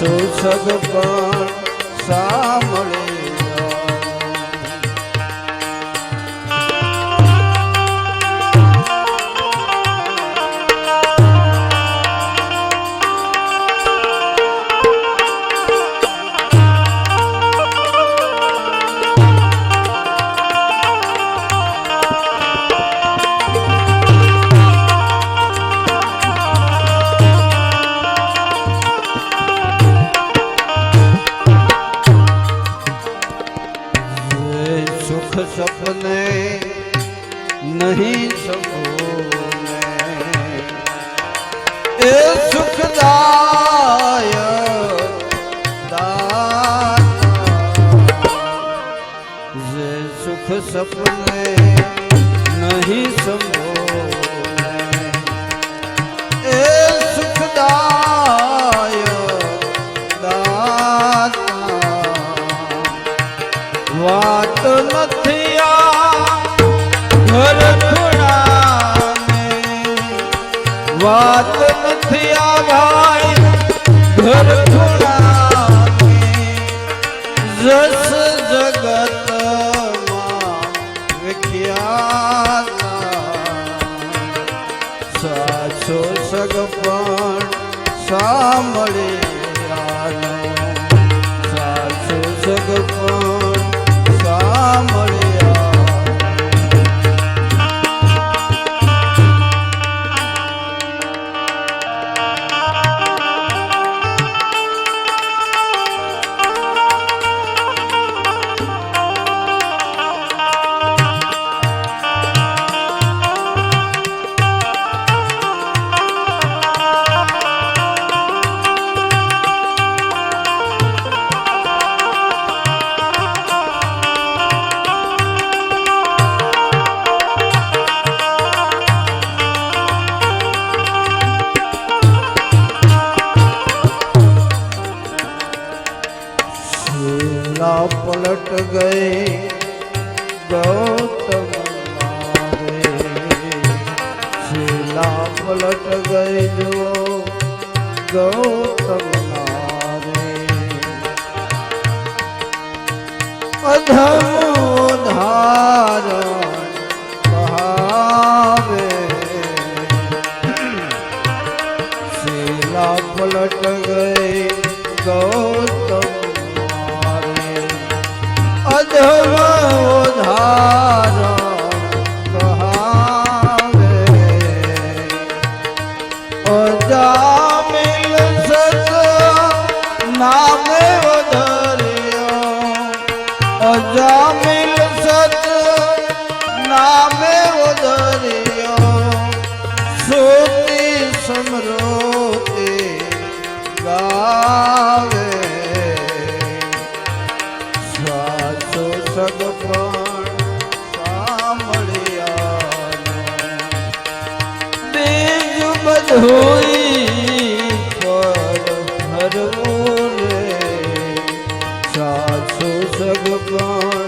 સુસદ પણ સાંભળે સપને નહીં સંભો એ સુખદાય દાતા વાત નથી આ ઘર થોડાને વાત નથી આ ભાઈ ઘર સાંભળે তোমার સાસુ સગપણ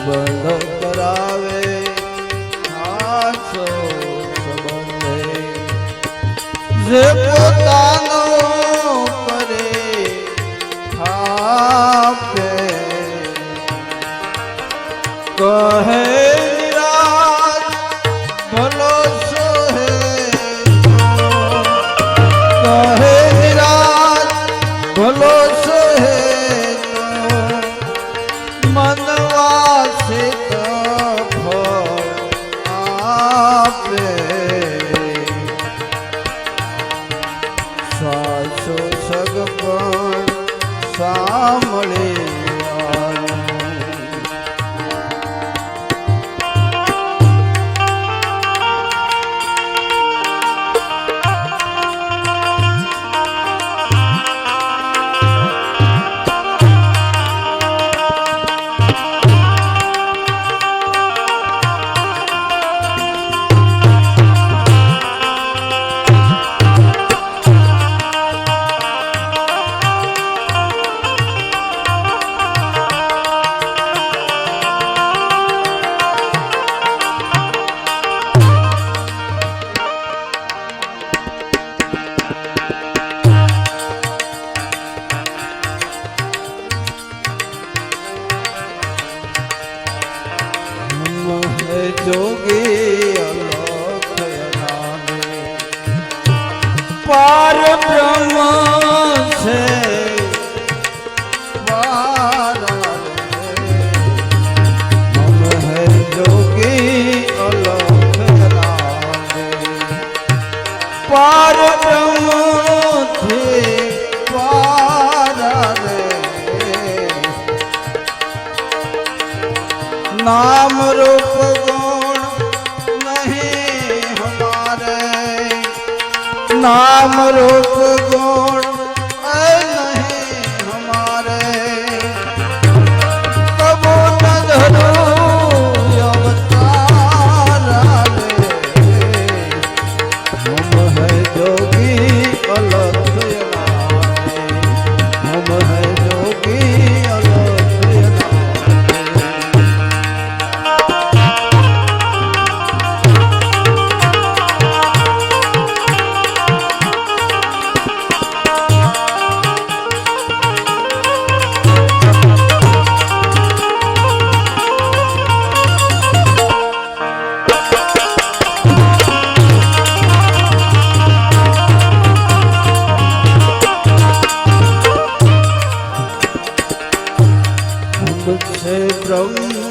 સંબંધો કરાવે જે પોતાનો મળે નામ રૂપ ગુણ sâu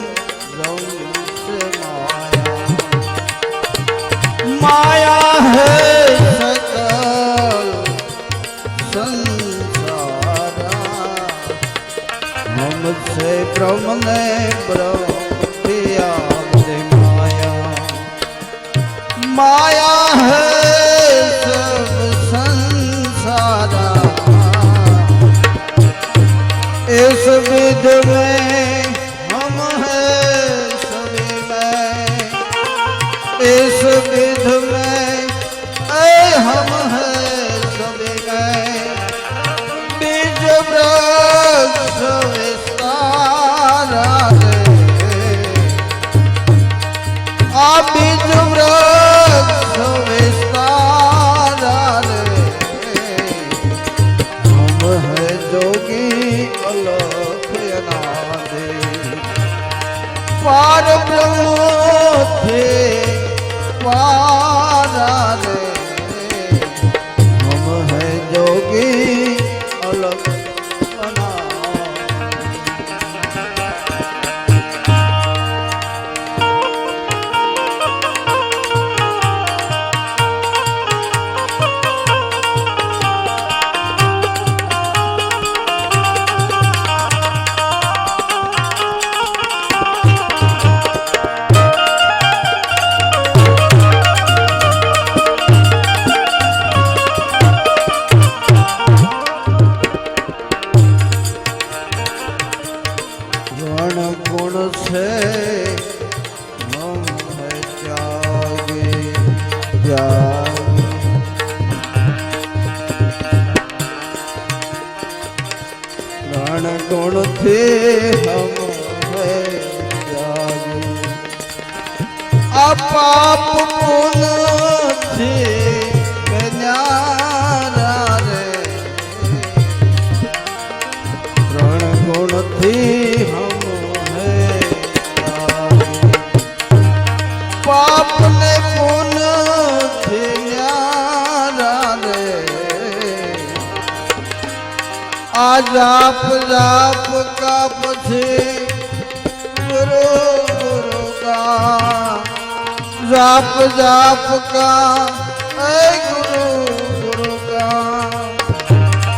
रण गुण थे हम आप पाप पुनः जाप जाप का मुझे गुरु गुरु का जाप जाप का ऐ गुरु गुरु का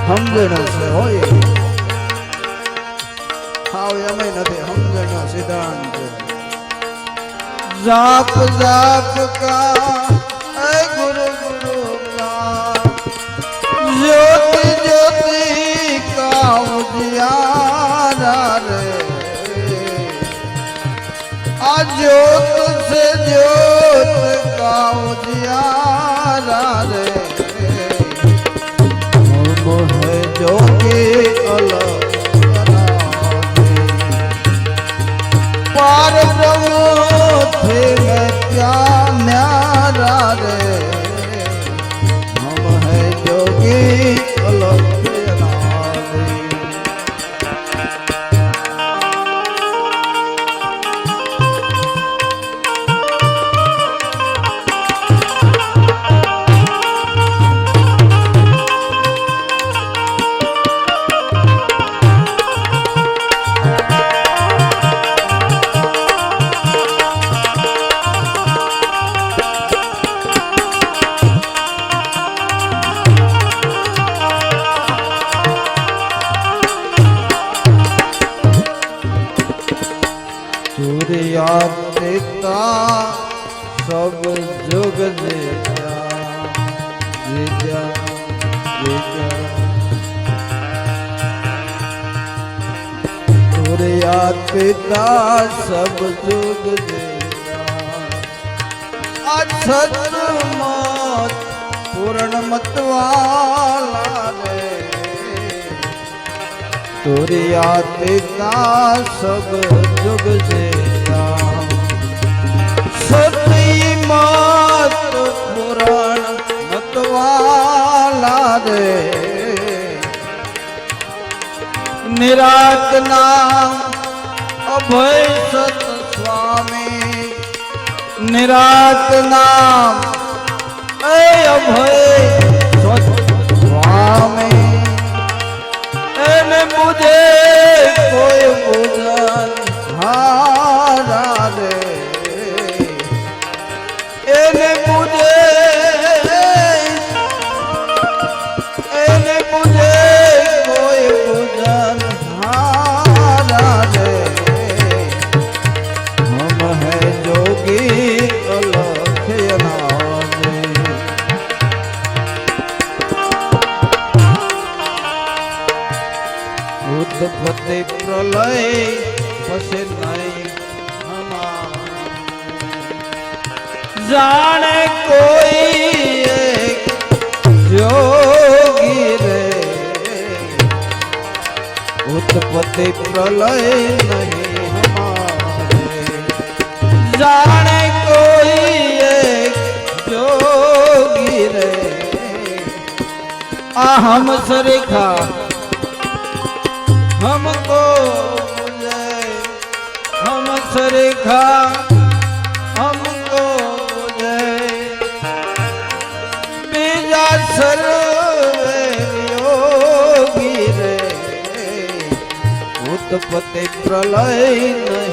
हम जना से होय હાવ એમય हम जना सिद्धांत જાપ જાપ का જ્યોત છે જ્યોત ગાઉ જ્યા સબ જોગ તુરિયા પિતા સબ જોગ સત પૂર્ણ મતવાલા તુરિયા પિતા સબ જુગ જે સત મત પુરણ મતવાલા રે નિરાત નામ અભય સત સ્વામી નિરાત નામ એ અભય સ્વામી એને મુજે કોઈ से प्रलय बसे नहीं जाने कोई जो गिरे उत्पत्ति प्रलय नहीं हमारे जाने कोई जो गिरे अहम सरेखा था हमको बीजा सर्वे योगी रे उत्पत्ति प्रलय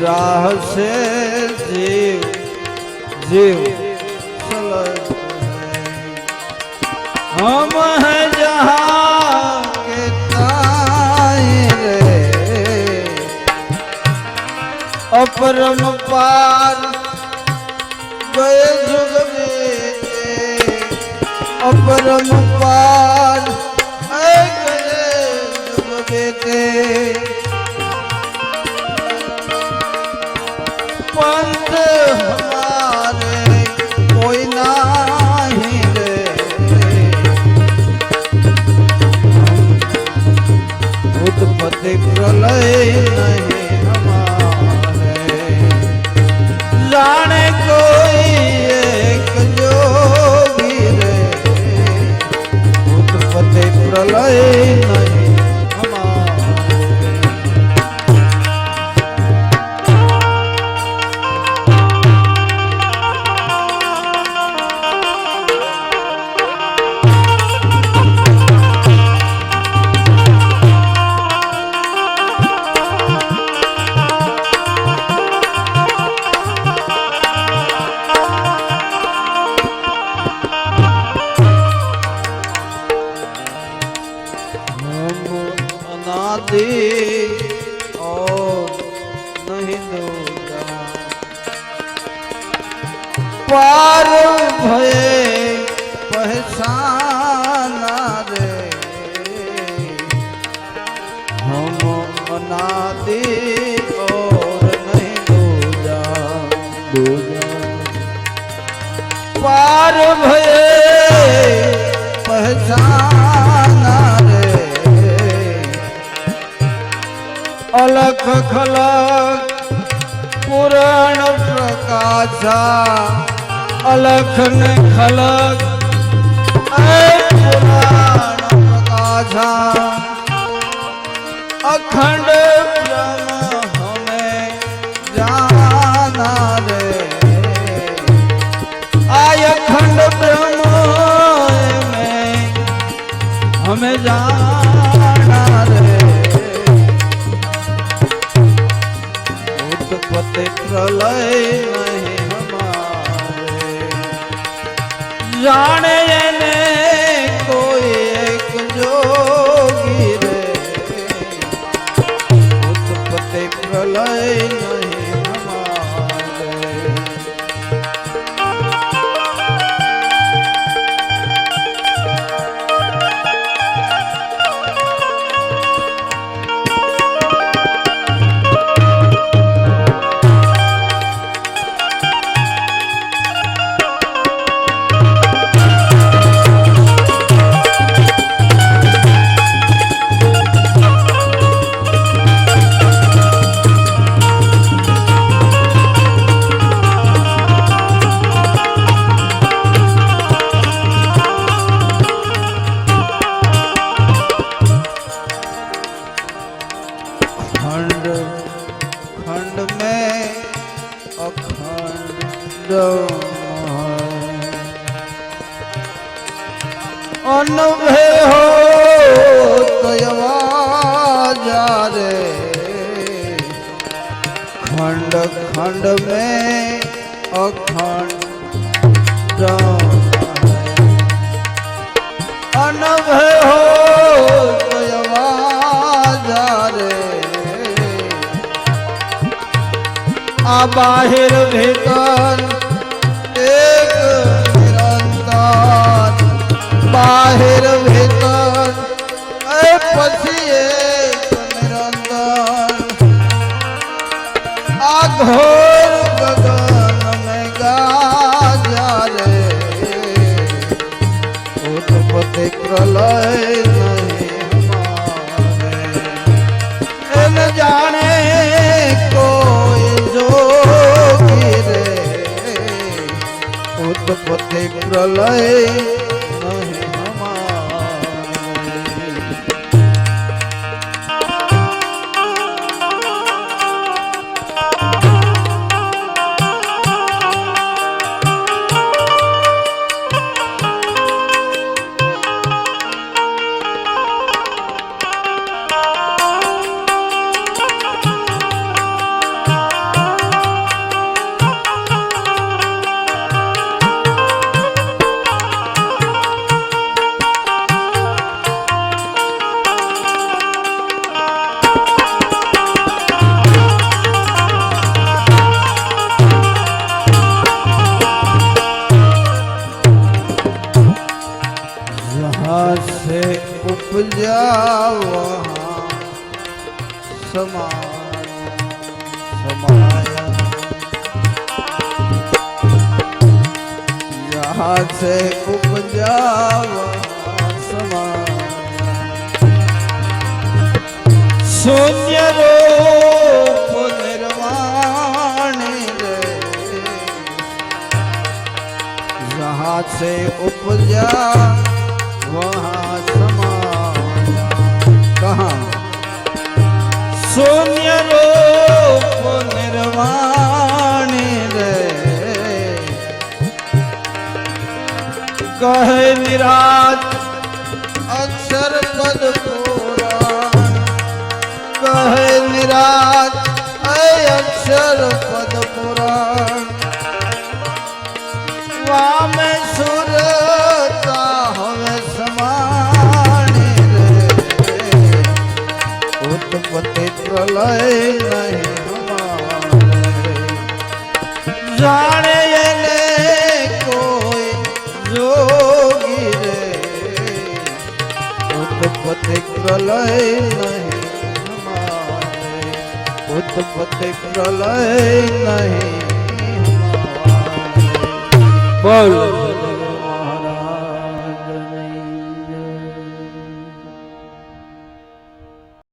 राह से जीव जीव हम है जहाँ अपरम पार जुग अपरम पार गए પાછા અલખ ને ખલક અખંડ हमें जाना रे उत्पत्ति प्रलय જાણે એને કોઈ એક જોગી રે ઉત્પત્તિ પ્રલય अखंड में अखंड अनभय हो आ बाहिर भीतर एक निरंतर बाहिर भीतर ए पछिए ઘોર ગગન મેં ગાજા રે ઉત્પત્તિ પ્રલય પ્રલય हाथ से उपजावा समा शून्य रूप से उपजा वहां समा कहा शून्य रूप कह अक्षर पद पुराण कह विराट अक्षर पद पुराण वाम सुरता हमें समान प्रलय नहीं जा પ્રલય નહીં ઉત્પત્તિ પ્રલય નહીં બોલ